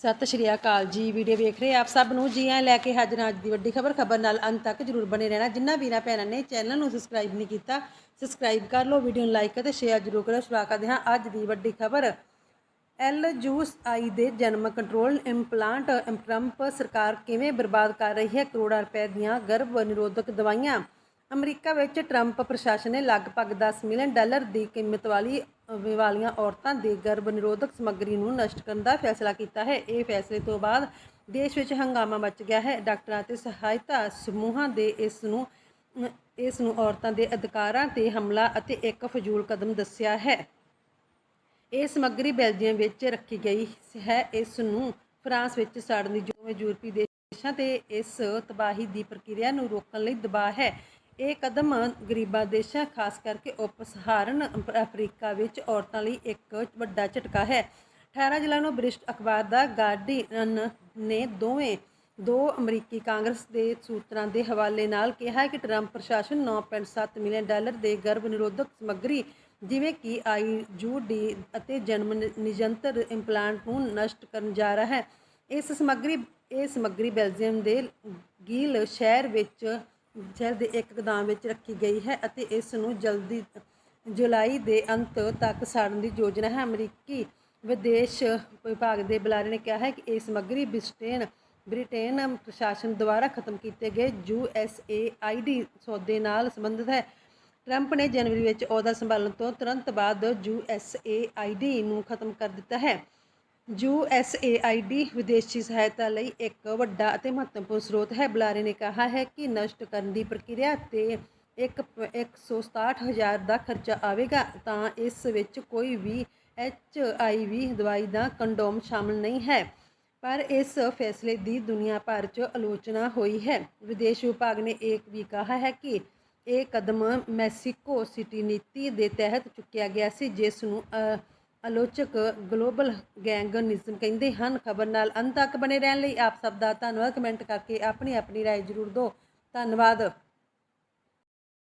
ਸਤਿ ਸ਼੍ਰੀ ਅਕਾਲ ਜੀ, ਵੀਡੀਓ ਵੇਖ ਰਹੇ ਆਪ ਸਭ ਨੂੰ। ਜੀ ਆਇਆਂ ਲੈ ਕੇ ਹਾਜ਼ਰ ਹਾਂ ਅੱਜ ਦੀ ਵੱਡੀ ਖਬਰ। ਖਬਰ ਨਾਲ ਅੰਤ ਤੱਕ ਜਰੂਰ ਬਣੇ ਰਹਿਣਾ। ਜਿੰਨਾ ਵੀਰਾਂ ਭੈਣਾਂ ਨੇ ਚੈਨਲ ਨੂੰ ਸਬਸਕ੍ਰਾਈਬ ਨਹੀਂ ਕੀਤਾ ਸਬਸਕ੍ਰਾਈਬ ਕਰ ਲਓ, ਵੀਡੀਓ ਨੂੰ ਲਾਈਕ ਅਤੇ ਸ਼ੇਅਰ ਜਰੂਰ ਕਰੋ ਸ਼ੁਰੂ ਕਰਦੇ ਹਾਂ ਅੱਜ ਦੀ ਵੱਡੀ ਖਬਰ। ਐਲ ਜੂਸ ਆਈ ਦੇ ਜਨਮ ਕੰਟਰੋਲ ਇੰਪਲਾਂਟ ਟਰੰਪ ਸਰਕਾਰ ਕਿਵੇਂ ਬਰਬਾਦ ਕਰ ਰਹੀ ਹੈ? ਕਰੋੜਾਂ ਰੁਪਏ ਦੀਆਂ ਗਰਭ ਨਿਰੋਧਕ ਦਵਾਈਆਂ। ਅਮਰੀਕਾ ਵਿੱਚ ਟਰੰਪ ਪ੍ਰਸ਼ਾਸਨ ਨੇ ਲਗਭਗ 10 ਮਿਲੀਅਨ ਡਾਲਰ ਦੀ ਕੀਮਤ ਵਾਲੀ ਵਾਲੀਆਂ ਔਰਤਾਂ ਦੇ ਗਰਭ ਨਿਰੋਧਕ ਸਮੱਗਰੀ ਨੂੰ ਨਸ਼ਟ ਕਰਨ ਦਾ ਫੈਸਲਾ ਕੀਤਾ ਹੈ। ਇਹ ਫੈਸਲੇ ਤੋਂ ਬਾਅਦ ਦੇਸ਼ ਵਿੱਚ ਹੰਗਾਮਾ ਮਚ ਗਿਆ ਹੈ। ਡਾਕਟਰਾਂ ਅਤੇ ਸਹਾਇਤਾ ਸਮੂਹਾਂ ਦੇ ਇਸ ਨੂੰ ਇਸ ਨੂੰ ਔਰਤਾਂ ਦੇ ਅਧਿਕਾਰਾਂ ਤੇ ਹਮਲਾ ਅਤੇ ਇੱਕ ਫਜ਼ੂਲ ਕਦਮ ਦੱਸਿਆ ਹੈ। ਇਹ ਸਮੱਗਰੀ ਬੈਲਜੀਅਮ ਵਿੱਚ ਰੱਖੀ ਗਈ ਹੈ। ਇਸ ਨੂੰ ਫਰਾਂਸ ਵਿੱਚ ਸਾੜਨ ਦੀ ਜੋ ਯੂਰਪੀ ਦੇਸ਼ਾਂ ਤੇ ਇਸ ਤਬਾਹੀ ਦੀ ਪ੍ਰਕਿਰਿਆ ਨੂੰ ਰੋਕਣ ਲਈ ਦਬਾਅ ਹੈ। ਇਹ ਕਦਮ ਗਰੀਬਾਂ, ਦੇਸ਼ਾਂ, ਖਾਸ ਕਰਕੇ ਉਪ ਸਹਾਰਨ ਅਫਰੀਕਾ ਵਿੱਚ ਔਰਤਾਂ ਲਈ ਇੱਕ ਵੱਡਾ ਝਟਕਾ ਹੈ। 18 ਜੁਲਾਈ ਨੂੰ ਬ੍ਰਿਟਿਸ਼ ਅਖਬਾਰ ਦਾ ਗਾਰਡੀਅਨ ਨੇ ਦੋਵੇਂ, ਦੋ ਅਮਰੀਕੀ ਕਾਂਗਰਸ ਦੇ ਸੂਤਰਾਂ ਦੇ ਹਵਾਲੇ ਨਾਲ ਕਿਹਾ ਕਿ ਟਰੰਪ ਪ੍ਰਸ਼ਾਸਨ 9.7 ਮਿਲੀਅਨ ਡਾਲਰ ਦੇ ਗਰਭ ਨਿਰੋਧਕ ਸਮੱਗਰੀ, ਜਿਵੇਂ ਕਿ ਆਈ ਯੂ ਡੀ ਅਤੇ ਜਨਮ ਨਿ- ਨਿਯੰਤਰ ਇੰਪਲਾਂਟ ਨੂੰ ਨਸ਼ਟ ਕਰਨ ਜਾ ਰਿਹਾ ਹੈ। ਇਸ ਸਮੱਗਰੀ ਇਹ ਸਮੱਗਰੀ ਬੈਲਜੀਅਮ ਦੇ ਗੀਲ ਸ਼ਹਿਰ ਵਿੱਚ ਸ਼ਹਿਰ ਦੇ ਇੱਕ ਗੋਦਾਮ ਵਿੱਚ ਰੱਖੀ ਗਈ ਹੈ ਅਤੇ ਇਸ ਨੂੰ ਜਲਦੀ, ਜੁਲਾਈ ਦੇ ਅੰਤ ਤੱਕ ਸਾੜਨ ਦੀ ਯੋਜਨਾ ਹੈ। ਅਮਰੀਕੀ ਵਿਦੇਸ਼ ਵਿਭਾਗ ਦੇ ਬੁਲਾਰੇ ਨੇ ਕਿਹਾ ਹੈ ਕਿ ਇਹ ਸਮੱਗਰੀ ਬਿਸਟੇਨ ਬ੍ਰਿਟੇਨ ਪ੍ਰਸ਼ਾਸਨ ਦੁਆਰਾ ਖਤਮ ਕੀਤੇ ਗਏ U S A I D ਸੌਦੇ ਨਾਲ ਸੰਬੰਧਿਤ ਹੈ। ਟਰੰਪ ਨੇ ਜਨਵਰੀ ਵਿੱਚ ਅਹੁਦਾ ਸੰਭਾਲਣ ਤੋਂ ਤੁਰੰਤ ਬਾਅਦ U S A I D ਨੂੰ ਖਤਮ ਕਰ ਦਿੱਤਾ ਹੈ। U S A I D ਵਿਦੇਸ਼ੀ ਸਹਾਇਤਾ ਲਈ ਇੱਕ ਵੱਡਾ ਅਤੇ ਮਹੱਤਵਪੂਰਨ ਸਰੋਤ ਹੈ। ਬੁਲਾਰੇ ਨੇ ਕਿਹਾ ਹੈ ਕਿ ਨਸ਼ਟ ਕਰਨ ਦੀ ਪ੍ਰਕਿਰਿਆ ਤੇ ਇੱਕ 167000 ਦਾ ਖਰਚਾ ਆਵੇਗਾ, ਤਾਂ ਇਸ ਵਿੱਚ ਕੋਈ ਵੀ ਐਚ ਆਈ ਵੀ ਦਵਾਈ ਦਾ ਕੰਡੋਮ ਸ਼ਾਮਲ ਨਹੀਂ ਹੈ। ਪਰ ਇਸ ਫੈਸਲੇ ਦੀ ਦੁਨੀਆ ਭਰ 'ਚ ਆਲੋਚਨਾ ਹੋਈ ਹੈ। ਵਿਦੇਸ਼ ਵਿਭਾਗ ਨੇ ਇਹ ਵੀ ਕਿਹਾ ਹੈ ਕਿ ਇਹ ਕਦਮ ਮੈਕਸੀਕੋ ਸਿਟੀ ਨੀਤੀ ਦੇ ਤਹਿਤ ਚੁੱਕਿਆ ਗਿਆ ਸੀ, ਜਿਸ ਨੂੰ ਆਲੋਚਕ ਗਲੋਬਲ ਗੈਂਗਨਿਜ਼ਮ ਕਹਿੰਦੇ ਹਨ ਖਬਰ ਨਾਲ ਅੰਤ ਤੱਕ ਬਣੇ ਰਹਿਣ ਲਈ ਆਪ ਸਭ ਦਾ ਧੰਨਵਾਦ ਕਮੈਂਟ ਕਰਕੇ ਆਪਣੀ ਆਪਣੀ رائے ਜ਼ਰੂਰ ਦਿਓ ਧੰਨਵਾਦ